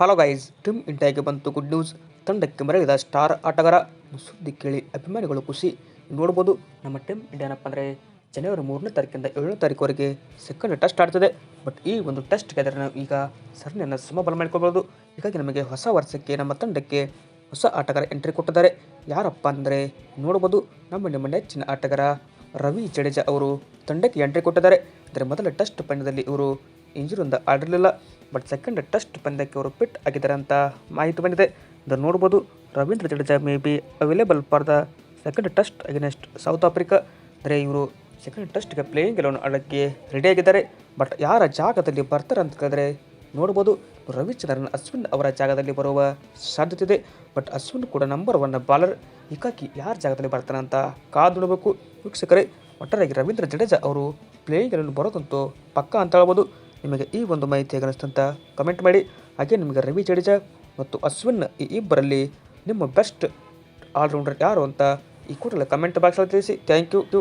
Hello guys team ಇಂಡಿಯಾಗೆ ಬಂತು good news ತಂಡಕ್ಕೆ ಮರಳಿದ ಸ್ಟಾರ್ ಆಟಗಾರ. ಸುದ್ದಿ ಕೇಳಿ ಅಭಿಮಾನಿಗಳು ಖುಷಿ. ನೋಡ್ಬೋದು, ನಮ್ಮ ಟೀಮ್ ಇಂಡಿಯಾನಪ್ಪ ಅಂದರೆ ಜನವರಿ ಮೂರನೇ ತಾರೀಕಿಂದ ಏಳನೇ ತಾರೀಕುವರೆಗೆ ಸೆಕೆಂಡ್ ಟೆಸ್ಟ್ ಆಡ್ತದೆ. ಬಟ್ ಈ ಒಂದು ಟೆಸ್ಟ್ ಗೆದರೆ ನಾವು ಈಗ ಸರಣಿಯನ್ನು ಸಮಬಲ ಮಾಡಿಕೊಳ್ಬೋದು. ಹೀಗಾಗಿ ನಮಗೆ ಹೊಸ ವರ್ಷಕ್ಕೆ, ನಮ್ಮ ತಂಡಕ್ಕೆ ಹೊಸ ಆಟಗಾರ ಎಂಟ್ರಿ ಕೊಟ್ಟಿದ್ದಾರೆ. ಯಾರಪ್ಪ ಅಂದರೆ ನೋಡ್ಬೋದು, ನಮ್ಮ ನಿಮ್ಮ ನೆಚ್ಚಿನ ಆಟಗಾರ ರವಿ ಜಡೇಜಾ ಅವರು ತಂಡಕ್ಕೆ ಎಂಟ್ರಿ ಕೊಟ್ಟಿದ್ದಾರೆ. ಅಂದರೆ ಮೊದಲ ಟೆಸ್ಟ್ ಪಂದ್ಯದಲ್ಲಿ ಇವರು ಇಂಜುರಿಂದ ಆಡಿರಲಿಲ್ಲ. ಬಟ್ ಸೆಕೆಂಡ್ ಟೆಸ್ಟ್ ಪಂದ್ಯಕ್ಕೆ ಅವರು ಫಿಟ್ ಆಗಿದ್ದಾರೆ ಅಂತ ಮಾಹಿತಿ ಬಂದಿದೆ. ಇದನ್ನು ನೋಡ್ಬೋದು. Ravindra Jadeja may be available for the second test against South Africa ಅಂದರೆ ಇವರು ಸೆಕೆಂಡ್ ಟೆಸ್ಟ್ಗೆ ಪ್ಲೇಯಿಂಗ್ ಗೆಲುವನ್ನು ಆಡೋಕ್ಕೆ ರೆಡಿಯಾಗಿದ್ದಾರೆ ಬಟ್ ಯಾರ ಜಾಗದಲ್ಲಿ ಬರ್ತಾರೆ ಅಂತ ಕೇಳಿದ್ರೆ ನೋಡ್ಬೋದು. ರವಿಚಂದ್ರನ್ ಅಶ್ವಿನ್ ಅವರ ಜಾಗದಲ್ಲಿ ಬರುವ ಸಾಧ್ಯತೆ ಇದೆ. ಬಟ್ ಅಶ್ವಿನ್ ಕೂಡ ನಂಬರ್ ಒನ್ ಬಾಲರ್ ಹೀಗಾಗಿ ಯಾರ ಜಾಗದಲ್ಲಿ ಬರ್ತಾನೆ ಅಂತ ಕಾದು ನೋಡಬೇಕು. ವೀಕ್ಷಕರೇ, ಒಟ್ಟಾರೆಯಾಗಿ ರವೀಂದ್ರ ಜಡೇಜಾ ಅವರು ಪ್ಲೇಯಿಂಗ್ ಎಲ್ಲ ಬರೋದಂತೂ ಪಕ್ಕ ಅಂತ ಹೇಳ್ಬೋದು. ನಿಮಗೆ ಈ ಒಂದು ಮಾಹಿತಿ ಹೇಗೆ ಅಂತ ಕಮೆಂಟ್ ಮಾಡಿ. ಹಾಗೆ ನಿಮಗೆ ರವಿ ಜಡೇಜಾ ಮತ್ತು ಅಶ್ವಿನ್ ಈ ಇಬ್ಬರಲ್ಲಿ ನಿಮ್ಮ ಬೆಸ್ಟ್ ಆಲ್ರೌಂಡರ್ ಯಾರು ಅಂತ ಈ ಕೂಡಲೇ ಕಮೆಂಟ್ ಬಾಕ್ಸಲ್ಲಿ ತಿಳಿಸಿ. Thank you